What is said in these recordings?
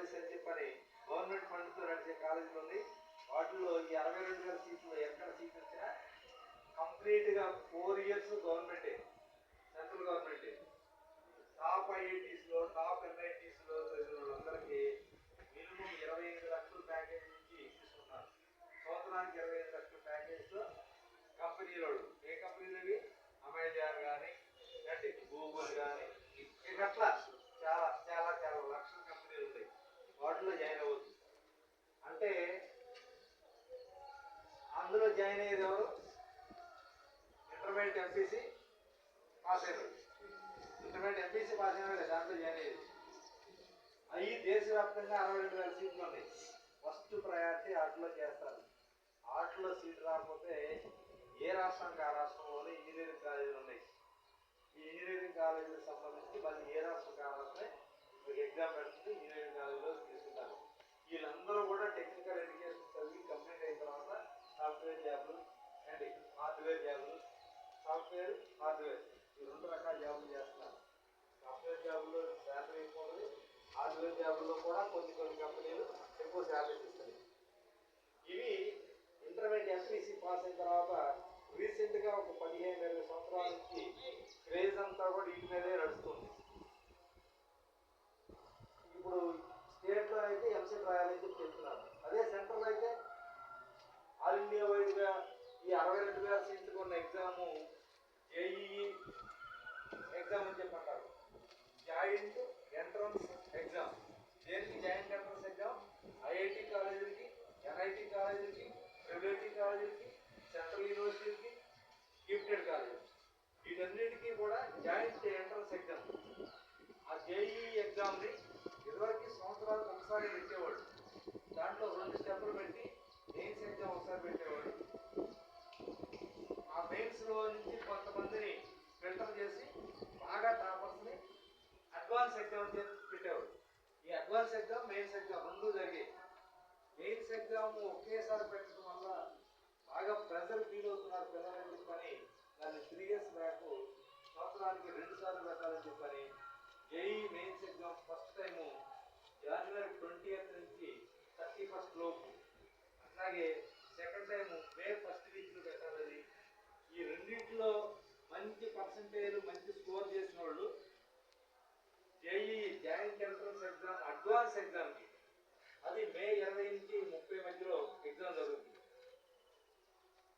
Colleges అని చెప్పని government ఫండ్తో నడిచే కాలేజీలు ఉంది. వాటిలో ఈ అరవై రెండు వేల సీట్లు ఎక్కడ సీట్లు వచ్చినా కంప్లీట్గా ఫోర్ ఇయర్స్ గవర్నమెంటే సెంట్రల్ గవర్నమెంటే. టాప్ ఐఐటీస్లో టాప్ ఎన్ఐటీస్లో చదివిన వాళ్ళందరికీ మినిమం ఇరవై ఐదు లక్షల ప్యాకేజ్ నుంచి తీసుకున్నారు సంవత్సరానికి ఇరవై ఐదు లక్షల ప్యాకేజ్తో కంపెనీలోడు. జాయిన్ ఎవరు ఇంటర్మీడియట్ ఎంపీసీ పాస్ అయిన ఇంటర్మీడియట్ ఎంపీసీ పాస్ అయినాడు దాంట్లో జాయిన్ అయ్యేది అవి దేశవ్యాప్తంగా అరవై రెండు వేల సీట్లు ఉన్నాయి. ఫస్ట్ ప్రయారిటీ ఆటలో చేస్తారు ఆటలో సీట్ రాకపోతే ఏ రాష్ట్రానికి ఆ రాష్ట్రంలోనే ఇంజనీరింగ్ కాలేజీలు ఉన్నాయి. ఈ ఇంజనీరింగ్ కాలేజీకి సంబంధించి మళ్ళీ ఏ రాష్ట్రం కావాలంటే ఒక ఎగ్జామ్ పెడుతుంది ఇంజనీరింగ్ కాలేజీలో తీసుకుంటారు. వీళ్ళందరూ కూడా టెక్నికల్ ఎడ్యుకేషన్ చదివి కంప్లీట్ అయిన తర్వాత సాఫ్ట్వేర్ జాబ్లు అండ్ సాఫ్ట్వేర్ జాబులు. Software hardware. ఈ రెండు రకాల జాబులు చేస్తున్నారు. సాఫ్ట్వేర్ జాబుల్లో శాలరీ ఎక్కువ ఉంది హార్డ్వేర్ జాబుల్లో కూడా కొన్ని కొన్ని కంపెనీలు ఎక్కువ శాలరీ ఇస్తాయి ఇవి ఇంటర్మీడియట్ ఎంపీసీ పాస్ అయిన తర్వాత రీసెంట్గా ఒక పదిహేను ఇరవై సంవత్సరాల నుంచి క్రేజ్ అంతా కూడా వీటి మీదే నడుస్తుంది. అరవై రెండు వేల సీట్లకు ఉన్న ఎగ్జాము జేఈఈ ఎగ్జామ్ అని చెప్పంటారు జాయింట్ ఎంట్రన్స్ ఎగ్జామ్ దేనికి జాయింట్ ఎంట్రన్స్ ఎగ్జామ్ ఐఐటి కాలేజీలకి ఎన్ఐటి కాలేజీలకి ప్రైవేటీ కాలేజీలకి సెంట్రల్ యూనివర్సిటీలకి గిఫ్టెడ్ కాలేజీ వీటన్నిటికీ కూడా జాయింట్ ఎంట్రన్స్ ఎగ్జామ్ ఆ జేఈఈ ఎగ్జామ్ని ఇదివరకు సంవత్సరాలకు ఒకసారి పెట్టేవాడు దాంట్లో రెండు స్టెప్పులు పెట్టి మెయిన్స్ ఎగ్జామ్ ఒకసారి పెట్టేవాడు ఆ మెయిన్స్లో నుంచి కొంతమందిని ఫిల్టర్ చేసి బాగా టాపర్స్ని ఎగ్జామ్ పెట్టేవాడు ఈ అడ్వాన్స్ ఎగ్జామ్ మెయిన్స్ ఎగ్జామ్ రెండు జరిగాయి. మెయిన్స్ ఎగ్జామ్ ఒకేసారి పెట్టడం వల్ల బాగా ప్రెజర్ ఫీల్ అవుతున్నారు పిల్లలని చెప్పని దాన్ని త్రీ ఇయర్స్ బ్యాక్ సంవత్సరానికి రెండు సార్లు పెట్టాలని చెప్పని JEE mains exam first time జనవరి ట్వంటీ నుంచి థర్టీ ఫస్ట్ లోపు. అట్లాగే సెకండ్ టైం మే ఫస్ట్ వీక్లో పెట్టాలని. ఈ రెండింటిలో మంచి పర్సంటేజ్ మంచి స్కోర్ చేసిన జాయింట్ ఎంట్రన్స్ ఎగ్జామ్ అడ్వాన్స్ ఎగ్జామ్కి అది మే ఇరవై నుంచి ముప్పై మధ్యలో ఎగ్జామ్ జరుగుతుంది.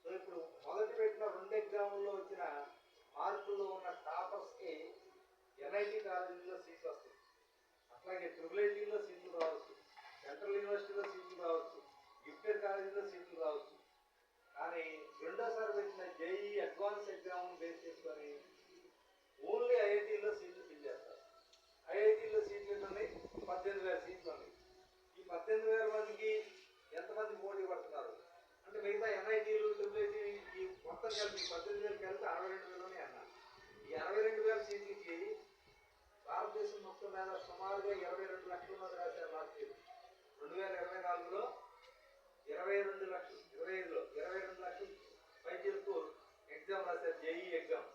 సో ఇప్పుడు మొదటి పెట్టిన రెండు ఎగ్జాముల్లో వచ్చిన మార్కుల్లో ఉన్న టాపర్స్కి ఎన్ఐటి కాలేజీలో సీట్లు వస్తాయి. అట్లాగే ట్రిపుల్ ఐటీలో సీట్లు రావచ్చు. సెంట్రల్ యూనివర్సిటీలో సీట్లు రావచ్చు. గిఫ్టెడ్ కాలేజీలో సీట్లు రావచ్చు కానీ రెండోసారి పెట్టిన జేఈ అడ్వాన్స్ ఎగ్జామ్ బేస్ చేసుకొని ఓన్లీ ఐఐటీలో సీట్లు ఫిల్ చేస్తారు ఐఐటీలో సీట్లు ఎన్ని ఉన్నాయి పద్దెనిమిది వేల సీట్లు ఉన్నాయి ఈ పద్దెనిమిది వేల మందికి ఎంతమంది పోటీ పడుతున్నారు అంటే మిగతా ఎన్ఐటీలు ట్రిపుల్ ఐటీ ఈ మొత్తం కలిపి పద్దెనిమిది వేలు కలిపి అరవై రెండు వేలు అన్నారు ఈ అరవై రెండు వేల సీట్లకి భారతదేశం మొత్తం మీద సుమారుగా ఇరవై రెండు లక్షల మంది రాశారు లాస్ట్ ఇయర్ రెండు వేల ఇరవై నాలుగులో ఇరవై రెండు లక్షలు ఇరవై ఐదులో ఇరవై రెండు లక్షలు వైద్య పైచీలకు ఎగ్జామ్ రాశారు జేఈ ఎగ్జామ్.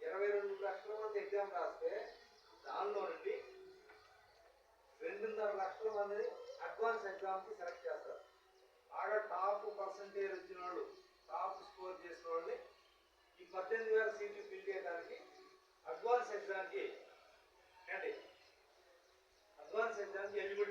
ఇరవై రెండు లక్షల మంది ఎగ్జామ్ రాస్తే దానిలో నుండి రెండున్నర లక్షల మందిని అడ్వాన్స్ ఎగ్జామ్కి సెలెక్ట్ చేస్తారు. బాగా టాప్ పర్సంటేజ్ పద్దెనిమిది వేల సీట్లు ఫిల్ చేయడానికి అడ్వాన్స్ ఎగ్జామ్కి అండి అడ్వాన్స్ ఎగ్జామ్కి ఎలిజిబుల్